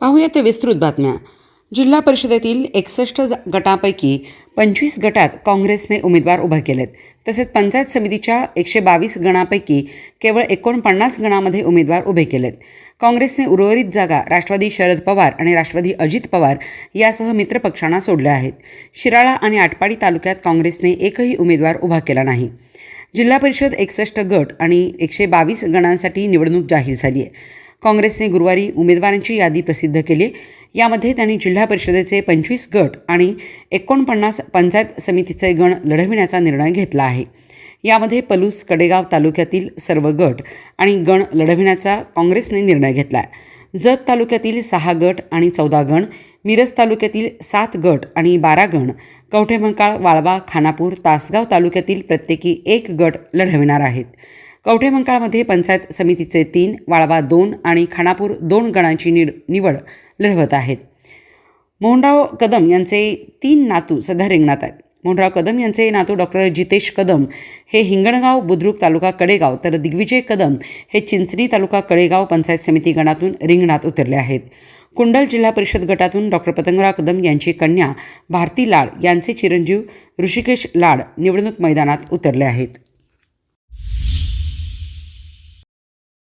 पाहूया ते विस्तृत बातम्या. जिल्हा परिषदेतील एकसष्ट ज- गटापैकी पंचवीस गटात काँग्रेसने उमेदवार उभे केलेत. तसेच पंचायत समितीच्या एकशे बावीस गणापैकी केवळ एकोणपन्नास गणामध्ये उमेदवार उभे केलेत. काँग्रेसने उर्वरित जागा राष्ट्रवादी शरद पवार आणि राष्ट्रवादी अजित पवार यासह मित्रपक्षांना सोडल्या आहेत. शिराळा आणि आटपाडी तालुक्यात काँग्रेसने एकही उमेदवार उभा केला नाही. जिल्हा परिषद एकसष्ट गट आणि एकशे बावीस गणांसाठी निवडणूक जाहीर झाली आहे काँग्रेसने गुरुवारी उमेदवारांची यादी प्रसिद्ध केली. यामध्ये त्यांनी जिल्हा परिषदेचे पंचवीस गट आणि एकोणपन्नास पंचायत समितीचे गण लढविण्याचा निर्णय घेतला आहे. यामध्ये पलूस कडेगाव तालुक्यातील सर्व गट आणि गण लढविण्याचा काँग्रेसने निर्णय घेतला आहे जत तालुक्यातील सहा गट आणि चौदा गण मिरज तालुक्यातील सात गट आणि बारा गण कवठेमंकाळ वाळवा खानापूर तासगाव तालुक्यातील प्रत्येकी एक गट लढविणार आहेत. कवठेमंकाळमध्ये पंचायत समितीचे तीन वाळवा दोन आणि खानापूर दोन गणांची निड निवड लढवत आहेत. मोहनराव कदम यांचे तीन नातू सध्या रिंगणात आहेत. मोहनराव कदम यांचे नातू डॉक्टर जितेश कदम हे हिंगणगाव बुद्रुक तालुका कडेगाव तर दिग्विजय कदम हे चिंचणी तालुका कडेगाव पंचायत समिती गणातून रिंगणात उतरले आहेत. कुंडल जिल्हा परिषद गटातून डॉक्टर पतंगराव कदम यांची कन्या भारती लाड यांचे चिरंजीव ऋषिकेश लाड निवडणूक मैदानात उतरले आहेत.